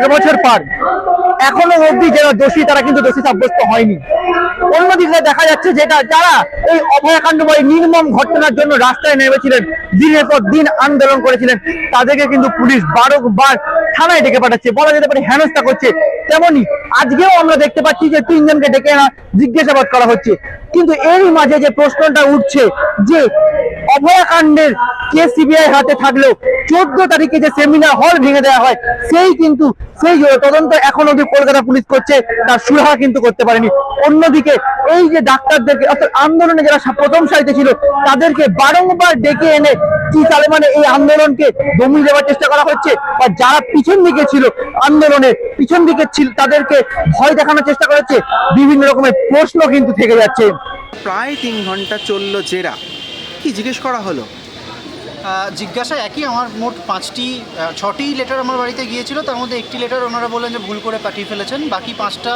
এক বছর পার। এখনও অবধি যারা দোষী, তারা কিন্তু দোষী সাব্যস্ত হয়নি। অন্যদিকে দেখা যাচ্ছে যেটা, যারা এই অভয়াকাণ্ড বা নির্মম ঘটনার জন্য রাস্তায় নেমেছিলেন, দিনের পর দিন আন্দোলন করেছিলেন, তাদেরকে কিন্তু পুলিশ বারবার থানায় ডেকে পাঠাচ্ছে, বলা যেতে পারে হেনস্থা করছে। তেমনি আজকেও আমরা দেখতে পাচ্ছি যে তিনজনকে ডেকে আনা, জিজ্ঞাসাবাদ করা হচ্ছে। কিন্তু এরই মাঝে যে প্রশ্নটা উঠছে যে অভয়াকাণ্ডের কে সিবিআই হাতে থাকলেও চোদ্দ তারিখে যে সেমিনার হল ভেঙে দেওয়া হয়, সেই কিন্তু সেই তদন্ত এখন অব্দি কলকাতা পুলিশ করছে, তার সুরাহা কিন্তু করতে পারেনি। অন্যদিকে এই যে ডাক্তারদেরকে, অর্থাৎ আন্দোলনে যারা প্রথম সারিতে ছিল, তাদেরকে বারংবার ডেকে এনে কি তাহলে মানে এই আন্দোলনকে দমিয়ে দেওয়ার চেষ্টা করা হচ্ছে, বা যারা পিছন দিকে ছিল আন্দোলনের পিছন দিকে ছিল, তাদেরকে ভয় দেখানোর চেষ্টা করা হচ্ছে। বিভিন্ন রকমের প্রশ্ন কিন্তু থেকে যাচ্ছে। প্রায় তিন ঘণ্টা চলল জেরা। কি জিজ্ঞেস করা হলো? জিজ্ঞাসা একই, আমার মোট পাঁচটি ছটি লেটার আমার বাড়িতে গিয়েছিল, তার মধ্যে একটি লেটার ওনারা বললেন যে ভুল করে পাঠিয়ে ফেলেছেন, বাকি পাঁচটা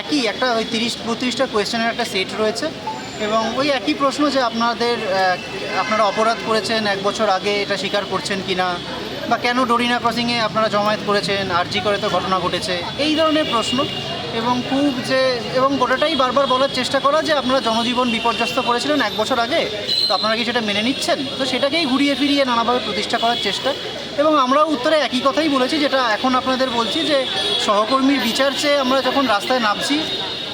একই, একটা ওই তিরিশ, বত্রিশটা কোয়েশ্চেনের একটা সেট রয়েছে, এবং ওই একই প্রশ্ন যে আপনাদের আপনারা অপরাধ করেছেন, এক বছর আগে এটা স্বীকার করছেন কি না বা কেন ডোরিনা ক্রসিংয়ে আপনারা জমায়েত করেছেন, আরজি করে তো ঘটনা ঘটেছে, এই ধরনের প্রশ্ন এবং খুব যে, এবং গোটাটাই বারবার বলার চেষ্টা করা যে আপনারা জনজীবন বিপর্যস্ত করেছিলেন এক বছর আগে, তো আপনারা কি সেটা মেনে নিচ্ছেন? তো সেটাকেই ঘুরিয়ে ফিরিয়ে নানাভাবে প্রতিষ্ঠা করার চেষ্টা। এবং আমরাও উত্তরে একই কথাই বলেছি, যেটা এখন আপনাদের বলছি যে সহকর্মীর বিচার চেয়ে আমরা যখন রাস্তায় নামছি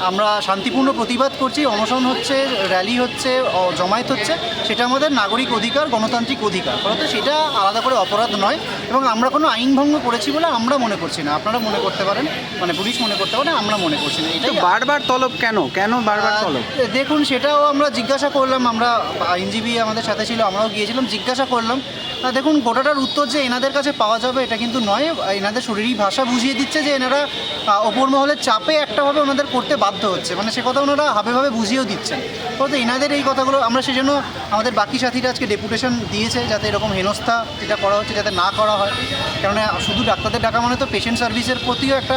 আমরা শান্তিপূর্ণ প্রতিবাদ করছি। অনশন হচ্ছে র্যালি হচ্ছে জমায়েত হচ্ছে। সেটা আমাদের নাগরিক অধিকার গণতান্ত্রিক অধিকার। ফলত সেটা আলাদা করে অপরাধ নয় এবং আমরা কোনো আইন ভঙ্গ করেছি বলে আমরা মনে করছি না। আপনারা মনে করতে পারেন মানে পুলিশ মনে করতে পারেন আমরা মনে করছি না। তো এটাই বারবার তলব কেন? কেন বারবার তলব? দেখুন সেটাও আমরা জিজ্ঞাসা করলাম। আমরা আইনজীবী আমাদের সাথে ছিল আমরাও গিয়েছিলাম জিজ্ঞাসা করলাম। দেখুন গোটাটার উত্তর যে এনাদের কাছে পাওয়া যাবে এটা কিন্তু নয়। এনাদের শরীরী ভাষা বুঝিয়ে দিচ্ছে যে এনারা ওপর মহলের চাপে একটাভাবে ওনাদের করতে বাধ্য হচ্ছে। মানে সে কথা ওনারা হাবেভাবে বুঝিয়েও দিচ্ছেন। ফলত এনাদের এই কথাগুলো, আমরা সেজন্য আমাদের বাকি সাথীরা আজকে ডেপুটেশন দিয়েছে যাতে এরকম হেনস্থা যেটা করা হচ্ছে যাতে না করা হয়। কেননা শুধু ডাক্তারদের ডাকা মানে তো পেশেন্ট সার্ভিসের প্রতিও একটা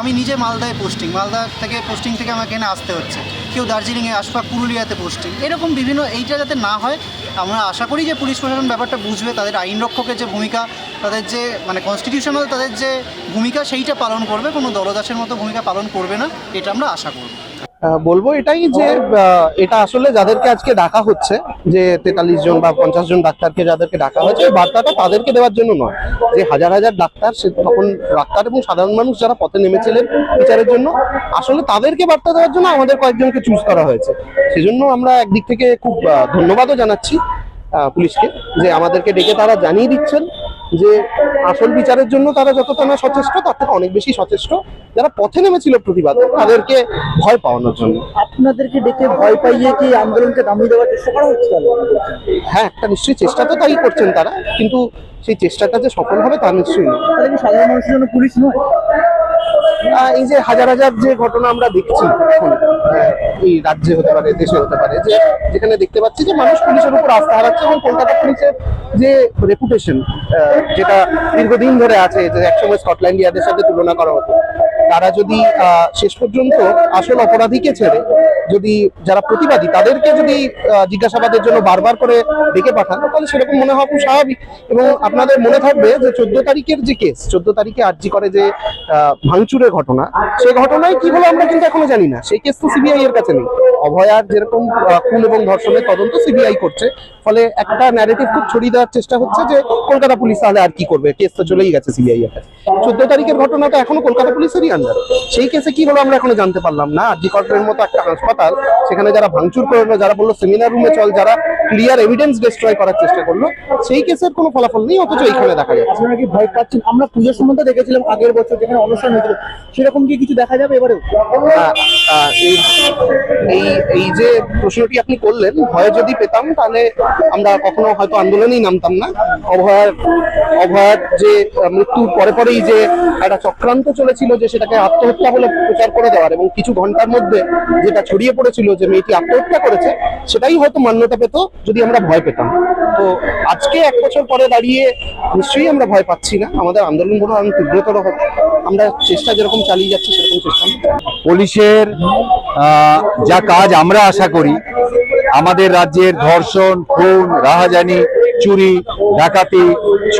আমি নিজে মালদায় পোস্টিং মালদা থেকে পোস্টিং থেকে আমাকে এখানে আসতে হচ্ছে। কেউ দার্জিলিংয়ে আশপাক পুরুলিয়াতে পোস্টিং এরকম বিভিন্ন এইটা যাতে না হয় আমরা আশা করি যে পুলিশ প্রশাসন ব্যাপারটা বুঝবে, তাদের আইন রক্ষকের যে ভূমিকা, তাদের যে মানে কনস্টিটিউশনাল তাদের যে ভূমিকা, সেইটা পালন করবে, কোনো দলদাসের মতো ভূমিকা পালন করবে না, এটা আমরা আশা করব। বলব এটাই যে এটা আসলে যাদেরকে আজকে ডাকা হচ্ছে, যে তেতাল্লিশ জন বা পঞ্চাশ জন ডাক্তারকে যাদেরকে ডাকা এই বার্তাটা তাদেরকে দেওয়ার জন্য নয়। যে হাজার হাজার ডাক্তার, সে তখন ডাক্তার এবং সাধারণ মানুষ যারা পথে নেমেছিলেন বিচারের জন্য, আসলে তাদেরকে বার্তা দেওয়ার জন্য আমাদের কয়েকজনকে চুজ করা হয়েছে। সেজন্য আমরা একদিক থেকে খুব ধন্যবাদও জানাচ্ছি পুলিশকে, যে আমাদেরকে ডেকে তারা জানিয়ে দিচ্ছেন। যে আসল বিচারের জন্য তারা যতটা না সচেষ্ট তার থেকে অনেক বেশি সচেষ্ট। যারা পথে নেমেছিল প্রতিবাদ তাদেরকে ভয় পাওয়ানোর জন্য। আপনাদেরকে ডেকে ভয় পাইয়ে কি আন্দোলনকে দামিয়ে দেওয়ার চেষ্টা করা হচ্ছে হ্যাঁ একটা নিশ্চয়ই চেষ্টা তো তাই করছেন তারা কিন্তু সেই চেষ্টাটা যে সফল হবে তা নিশ্চয়ই নয় সাধারণ মানুষের জন্য পুলিশ নয়? এই যে হাজার হাজার যে ঘটনা আমরা দেখছি এই রাজ্যে হতে পারে, দেশে হতে পারে, যে যেখানে দেখতে পাচ্ছি যে মানুষ পুলিশের উপর আস্থা হারাচ্ছে এবং কলকাতা পুলিশের যে রেপুটেশন যেটা দীর্ঘদিন ধরে আছে, যে একসময় স্কটল্যান্ড ইয়ার্ডের সাথে তুলনা করা হতো, তারা যদি শেষ পর্যন্ত আসল অপরাধীকে ছেড়ে যদি যারা প্রতিবাদী, তাদেরকে যদি জিজ্ঞাসাবাদের জন্য বারবার করে ডেকে পাঠান, তাহলে সেরকম মনে হওয়া খুব স্বাভাবিক। এবং আপনাদের মনে থাকবে যে চোদ্দ তারিখের যে কেস চোদ্দ তারিখে আর্জি করে যে ভাঙচুরের ঘটনা সেই ঘটনায় কি হলো আমরা কিন্তু এখনও জানি না। সেই কেস তো সিবিআই এর কাছে নেই। অভয়ার যেরকম খুন এবং ধর্ষণের তদন্ত সিবিআই করছে ফলে একটা ন্যারেটিভ খুব ছড়িয়ে দেওয়ার চেষ্টা হচ্ছে যে কলকাতা পুলিশ তাহলে আর কি করবে? কেস তো চলেই গেছে সিবিআই এর কাছে। চোদ্দ তারিখের ঘটনাটা এখনও কলকাতা পুলিশেরই আন্ডার সেই কেসে কি হলো আমরা এখনও জানতে পারলাম না। কর্পোরের মতো একটা হাসপাতাল সেখানে যারা ভাঙচুর করল যারা বলল সেমিনার রুমে চল যারা ক্লিয়ার এভিডেন্স ডিস্ট্রয় করার চেষ্টা করল সেই কেসের কোনো ফলাফল নেই অথচ এইখানে দেখা যাচ্ছে। আপনারা কি ভয় পাচ্ছেন? আমরা পুজোর সম্বন্ধে দেখেছিলাম আগের বছর যেখানে অনুষ্ঠান হয়েছিল সেরকম কি কিছু দেখা যাবে এবারেও? আহ, এই এই যে প্রশ্নটি আপনি করলেন, ভয় যদি পেতাম, তাহলে আমরা কখনো হয়তো আন্দোলনেই নামতাম না। অভয়ার অভয়ার যে মৃত্যুর পরে পরেই যে একটা চক্রান্ত চলেছিল যে সেটাকে আত্মহত্যা বলে প্রচার করে দেওয়ার, এবং কিছু ঘণ্টার মধ্যে যেটা ছড়িয়ে পড়েছিল যে মেয়েটি আত্মহত্যা করেছে, সেটাই হয়তো মান্যতা পেত, যদি আমরা ভয় পেতাম। তো আজকে এক বছর পরে দাঁড়িয়ে নিশ্চয়ই আমরা ভয় পাচ্ছি না। আমাদের আন্দোলনগুলো আরও তীব্রতর হবে আমরা চেষ্টা যেরকম চালিয়ে যাচ্ছি, সেরকম চেষ্টা পুলিশের যা কাজ আমরা আশা করি, আমাদের রাজ্যের ধর্ষণ, খুন, রাহাজানি, চুরি, ডাকাতি,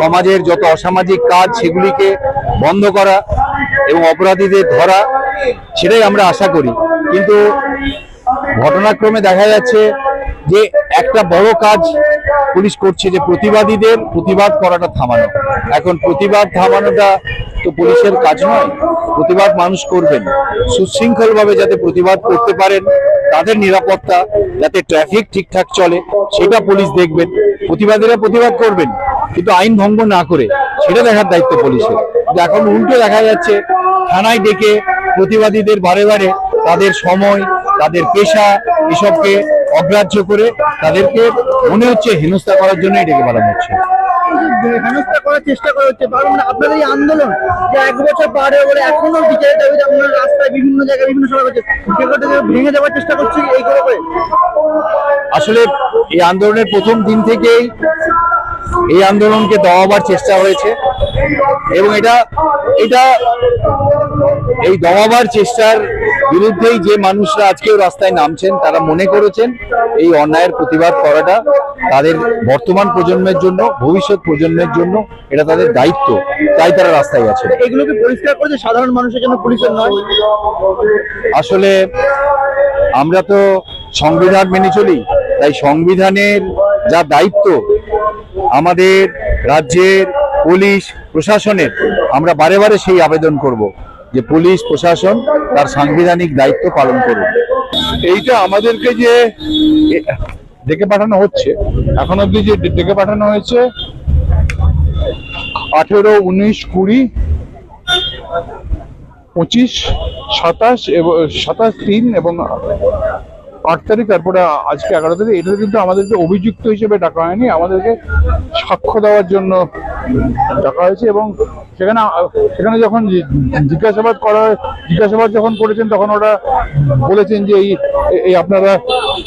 সমাজের যত অসামাজিক কাজ, সেগুলিকে বন্ধ করা এবং অপরাধীদের ধরা, সেটাই আমরা আশা করি। কিন্তু ঘটনাক্রমে দেখা যাচ্ছে যে একটা বড় কাজ পুলিশ করছে যে প্রতিবাদীদের প্রতিবাদ করাটা থামানো। এখন প্রতিবাদ থামানোটা তো পুলিশের কাজ নয়, প্রতিবাদ মানুষ করবেন। সুশৃঙ্খলভাবে যাতে প্রতিবাদ করতে পারেন, তাদের নিরাপত্তা, যাতে ট্রাফিক ঠিকঠাক চলে, সেটা পুলিশ দেখবেন। প্রতিবাদীরা প্রতিবাদ করবেন, কিন্তু আইন ভঙ্গ না করে, সেটা দেখার দায়িত্ব পুলিশের। এখন উল্টো দেখা যাচ্ছে, থানায় ডেকে প্রতিবাদীদের বারে বারে তাদের সময় তাদের পেশা এসবকে অগ্রাহ্য করে তাদেরকে মনে হচ্ছে হেনস্থা করার জন্যই এটাকে পাঠানো হচ্ছে হেনস্থা করার চেষ্টা করা হচ্ছে। কারণ আপনাদের এই আন্দোলন যে এক বছর পার হয়ে গেলে এখনও বিচারের দাবিতে আপনারা রাস্তায় বিভিন্ন জায়গায় বিভিন্ন সভা করছে ভেঙে দেওয়ার চেষ্টা করছে করে। আসলে এই আন্দোলনের প্রথম দিন থেকেই এই আন্দোলনকে দমাবার চেষ্টা হয়েছে। এবং এটা এটা এই দমাবার চেষ্টার বিরুদ্ধেই যে মানুষরা আজকেও রাস্তায় নামছেন তারা মনে করেছেন এই অন্যায়ের প্রতিবাদ করাটা তাদের বর্তমান প্রজন্মের জন্য ভবিষ্যৎ প্রজন্মের জন্য এটা তাদের দায়িত্ব। তাই তারা রাস্তায় আছে এগুলোকে পরিষ্কার করেছে সাধারণ মানুষের জন্য পুলিশের নয়? আসলে আমরা তো সংবিধান মেনে চলি তাই সংবিধানের যা দায়িত্ব আমাদের রাজ্যের পুলিশ প্রশাসনের আমরা বারে বারে সেই আবেদন করব। যে পুলিশ, প্রশাসন তার সাংবিধানিক দায়িত্ব পালন করুন এইটা আমাদেরকে যে ডেকে পাঠানো হচ্ছে, এখন অব্দি যে ডেকে পাঠানো হয়েছে, আঠেরো, উনিশ, কুড়ি, পঁচিশ, সাতাশ এবং, সাতাশ, তিন এবং আট তারিখ, তারপরে আজকে এগারো তারিখ, এটা কিন্তু আমাদেরকে অভিযুক্ত হিসেবে ডাকা হয়নি, আমাদেরকে সাক্ষ্য দেওয়ার জন্য ডাকা হয়েছে এবং সেখানে সেখানে যখন জিজ্ঞাসাবাদ করা জিজ্ঞাসাবাদ যখন করেছেন, তখন ওরা বলেছেন যে এই এই আপনারা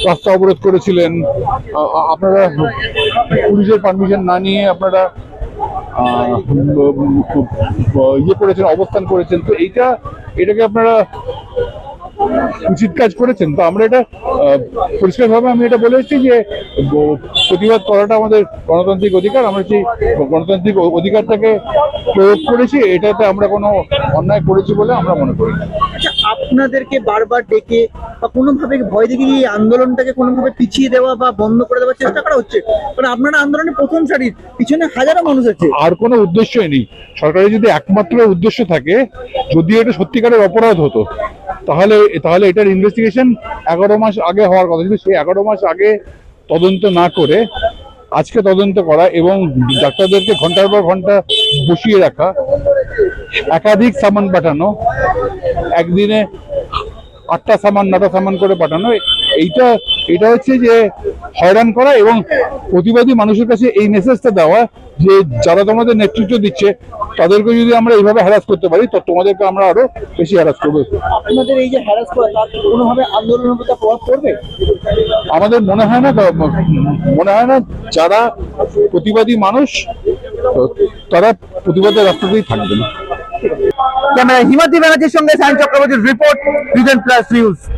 রাস্তা অবরোধ করেছিলেন আপনারা পুলিশের পারমিশন না নিয়ে আপনারা ইয়ে করেছেন, অবস্থান করেছেন। তো এইটা, এটাকে আপনারা উচিত কাজ করেছেন। তো আমরা এটা পরিষ্কারভাবে আমি এটা বলে এসেছি যে প্রতিবাদ করাটা আমাদের গণতান্ত্রিক অধিকার। আমরা সেই গণতান্ত্রিক অধিকারটাকে প্রয়োগ করেছি এটাতে আমরা কোনো অন্যায় করেছি বলে আমরা মনে করি না। আচ্ছা আপনাদেরকে বারবার ডেকে বা কোনোভাবে ভয় দেখিয়ে এই আন্দোলনটাকে কোনোভাবে পিছিয়ে দেওয়া বা বন্ধ করে দেওয়ার চেষ্টা করা হচ্ছে? কারণ আপনারা আন্দোলনের প্রথম সারির পিছনে হাজারো মানুষ আছে। আর কোনো উদ্দেশ্যই নেই। সরকারের যদি একমাত্র উদ্দেশ্য থাকে যদি এটা সত্যিকারের অপরাধ হতো তাহলে তাহলে এটার ইনভেস্টিগেশন এগারো মাস আগে হওয়ার কথা। কিন্তু সেই এগারো মাস আগে তদন্ত না করে আজকে তদন্ত করা এবং ডাক্তারদেরকে ঘণ্টার পর ঘণ্টা বসিয়ে রাখা, একাধিক সামান পাঠানো, একদিনে আটটা সামান, নটা সামান করে পাঠানো, এইটা, এটা হচ্ছে যে হয়রান করা এবং প্রতিবাদী মানুষের কাছে এই মেসেজটা দেওয়া যে যারা তোমাদের নেতৃত্ব দিচ্ছে তাদেরকে যদি আমরা এইভাবে হ্যারাস করতে পারি তো তোমাদেরকে আমরা আরও বেশি হ্যারাস করব। আপনাদের এই যে হ্যারাস করা তার কোনোভাবে আন্দোলনের উপর প্রভাব পড়বে? আমাদের মনে হয় না মনে হয় না যারা প্রতিবাদী মানুষ তারা প্রতিবাদের রাস্তাতেই থাকবে না। ক্যামেরা হিমাদ্রি ব্যানার্জির সঙ্গে সায়ন চক্রবর্তীর রিপোর্ট প্লাস নিউজ